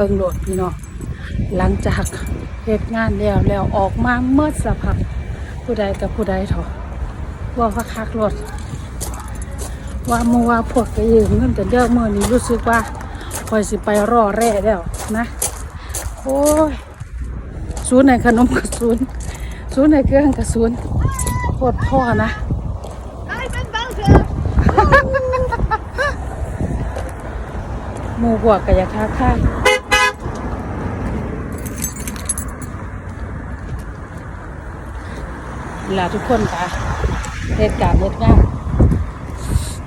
เบิ่งโหลดพี่น้องหลังจากเหตุงานแล้วแล้วออกมาเมื่อสภาพผู้ใดกับผู้ใดเถอะว่าคักคักๆรถว่าเมื่อว่าพวกไปยืมเงินกันเยอะเมื่อนี้รู้สึกว่าคอยสิไปรอแร่แล้วนะ โอ้ยศูนย์ไหนขนมกับศูนย์ศูนย์ไหนเครื่องกับศูนย์โคตรพ่อนะ Ik ben België. หมู่บวกกับยาค้าค่ายเว ลาทุกคนค่ะเหตุการณ์เหตุงาน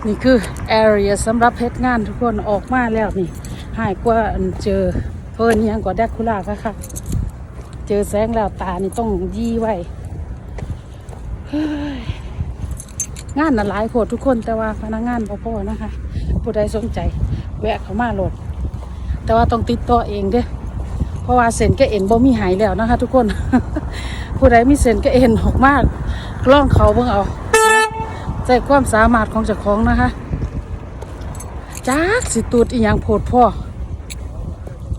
นี่คือ area สำหรับเหตุงานทุกคนออกมาแล้วนี่หายกว่าเจอเพิ่นยังกว่าแดกคุล่าค่ะค่ะ เจอแสงแล้วตานี่ต้องยี่ไว้งานน่ะหลายโพดทุกคนแต่ว่าพนักงานพ่อๆนะคะ ผู้ใดสนใจ แวะเข้ามาโหลด แต่ว่าต้องติดต่อเองเด้อ เพราะว่าเส้นก็เอ็นบ่มีหายแล้วนะคะ ทุกคน ผู้ใดมีเส้นก็เอ็นออกมากล่องเขาเบิ่งเอาใจความสามารถของเจ้าของนะคะจักสิตูดอีหยังโพดพ่อ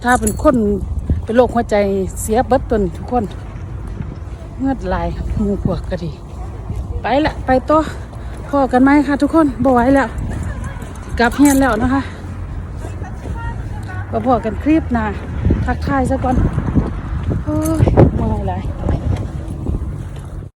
ถ้าเป็นคนเป็นโรคหัวใจเสียเบิดตนทุกคนเงือดลายมูพวกก็ดี ไปละไปต่อพอกันไหมคะทุกคนบ่ไหวแล้ว กลับเฮียนแล้วนะคะ พอกันคลิปนะทักทายซะก่อน เฮ้ยเมื่อยหลาย